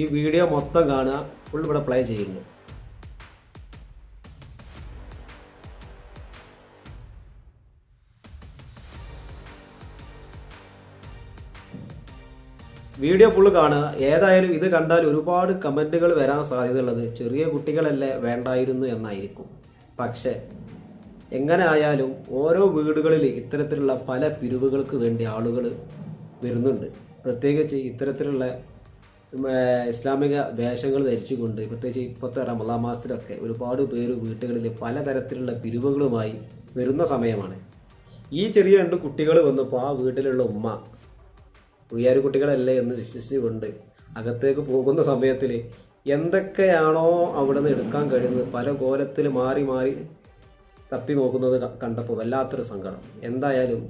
ഈ വീഡിയോ മൊത്തം കാണുക. ഫുൾ ഇവിടെ പ്ലേ ചെയ്യുന്നു. വീഡിയോ ഫുള്ള് കാണുക. ഏതായാലും ഇത് കണ്ടാൽ ഒരുപാട് കമന്റുകൾ വരാൻ സാധ്യതയുള്ളത് ചെറിയ കുട്ടികളല്ലേ വേണ്ടായിരുന്നു എന്നായിരിക്കും. പക്ഷേ എങ്ങനെ ആയാലും ഓരോ വീടുകളിൽ ഇത്തരത്തിലുള്ള പല പിരിവുകൾക്ക് വേണ്ടി ആളുകൾ വരുന്നുണ്ട്. പ്രത്യേകിച്ച് ഇത്തരത്തിലുള്ള ഇസ്ലാമിക വേഷങ്ങൾ ധരിച്ചുകൊണ്ട് പ്രത്യേകിച്ച് ഇപ്പോഴത്തെ റമദാ മാസത്തിലൊക്കെ ഒരുപാട് പേര് വീട്ടുകളിൽ പലതരത്തിലുള്ള പിരിവുകളുമായി വരുന്ന സമയമാണ്. ഈ ചെറിയ രണ്ട് കുട്ടികൾ വന്നപ്പോൾ ആ വീട്ടിലുള്ള ഉമ്മ ഉയ്യാരി കുട്ടികളല്ലേ എന്ന് വിശ്വസിച്ചുകൊണ്ട് അകത്തേക്ക് പോകുന്ന സമയത്തിൽ എന്തൊക്കെയാണോ അവിടെ നിന്ന് എടുക്കാൻ കഴിയുന്നത് പല കോലത്തിൽ മാറി മാറി തപ്പി നോക്കുന്നത് കണ്ടപ്പോൾ വല്ലാത്തൊരു സങ്കടം. എന്തായാലും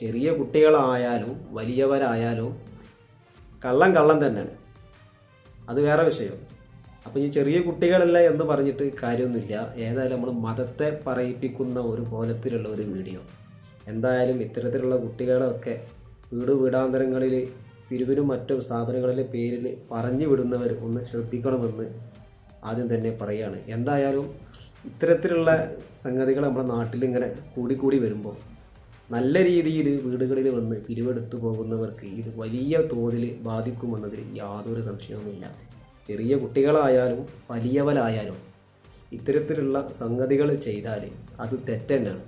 ചെറിയ കുട്ടികളായാലും വലിയവരായാലും കള്ളം കള്ളം തന്നെയാണ്. അത് വേറെ വിഷയം. അപ്പം ഈ ചെറിയ കുട്ടികളല്ല എന്ന് പറഞ്ഞിട്ട് കാര്യമൊന്നുമില്ല. ഏതായാലും നമ്മൾ മതത്തെ പറയിപ്പിക്കുന്ന ഒരു കോലത്തിലുള്ള ഒരു വീഡിയോ. എന്തായാലും ഇത്തരത്തിലുള്ള കുട്ടികളൊക്കെ വീട് വീടാന്തരങ്ങളിൽ പിരിവിനും മറ്റു സ്ഥാപനങ്ങളിലെ പേരിൽ പറഞ്ഞു വിടുന്നവർ ഒന്ന് ശ്രദ്ധിക്കണമെന്ന് ആദ്യം തന്നെ പറയുകയാണ്. എന്തായാലും ഇത്തരത്തിലുള്ള സംഗതികൾ നമ്മുടെ നാട്ടിലിങ്ങനെ കൂടിക്കൂടി വരുമ്പോൾ നല്ല രീതിയിൽ വീടുകളിൽ വന്ന് പിരിവെടുത്തു പോകുന്നവർക്ക് ഇത് വലിയ തോതിൽ ബാധിക്കുമെന്നതിൽ യാതൊരു സംശയവുമില്ല. ചെറിയ കുട്ടികളായാലും വലിയവരായാലും ഇത്തരത്തിലുള്ള സംഗതികൾ ചെയ്താൽ അത് തെറ്റന്നാണ്.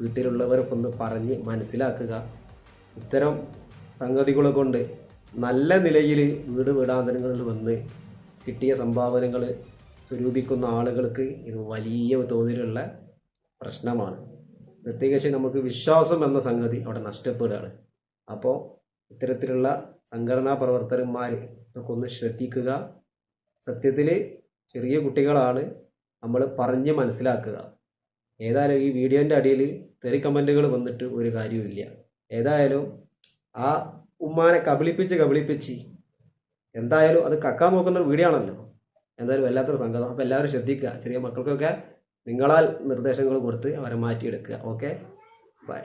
വീട്ടിലുള്ളവർക്കൊന്ന് പറഞ്ഞ് മനസ്സിലാക്കുക. ഇത്തരം സംഗതികൾ കൊണ്ട് നല്ല നിലയിൽ വീട് വീടാന്തരങ്ങളിൽ വന്ന് കിട്ടിയ സംഭാവനകൾ സ്വരൂപിക്കുന്ന ആളുകൾക്ക് ഇത് വലിയ തോതിലുള്ള പ്രശ്നമാണ്. പ്രത്യേകിച്ച് നമുക്ക് വിശ്വാസം എന്ന സംഗതി അവിടെ നഷ്ടപ്പെടുകയാണ്. അപ്പോൾ ഇത്തരത്തിലുള്ള സംഘടനാ പ്രവർത്തകന്മാർ ഇതൊക്കെ ഒന്ന് ശ്രദ്ധിക്കുക. സത്യത്തിൽ ചെറിയ കുട്ടികളാണ് നമ്മൾ പറഞ്ഞ് മനസ്സിലാക്കുക. ഏതായാലും ഈ വീഡിയോന്റെ അടിയിൽ തെറി കമന്റുകൾ വന്നിട്ട് ഒരു കാര്യവുമില്ല. ഏതായാലും ആ ഉമ്മാനെ കബളിപ്പിച്ച് കബളിപ്പിച്ച് എന്തായാലും അത് കക്കാൻ നോക്കുന്ന വീഡിയോ ആണല്ലോ. എന്തായാലും വല്ലാത്തൊരു സംഗതം അപ്പോൾ എല്ലാവരും ശ്രദ്ധിക്കുക. ചെറിയ മക്കൾക്കൊക്കെ നിങ്ങളാൽ നിർദ്ദേശങ്ങൾ കൊടുത്ത് അവരെ മാറ്റിയെടുക്കുക. Okay bye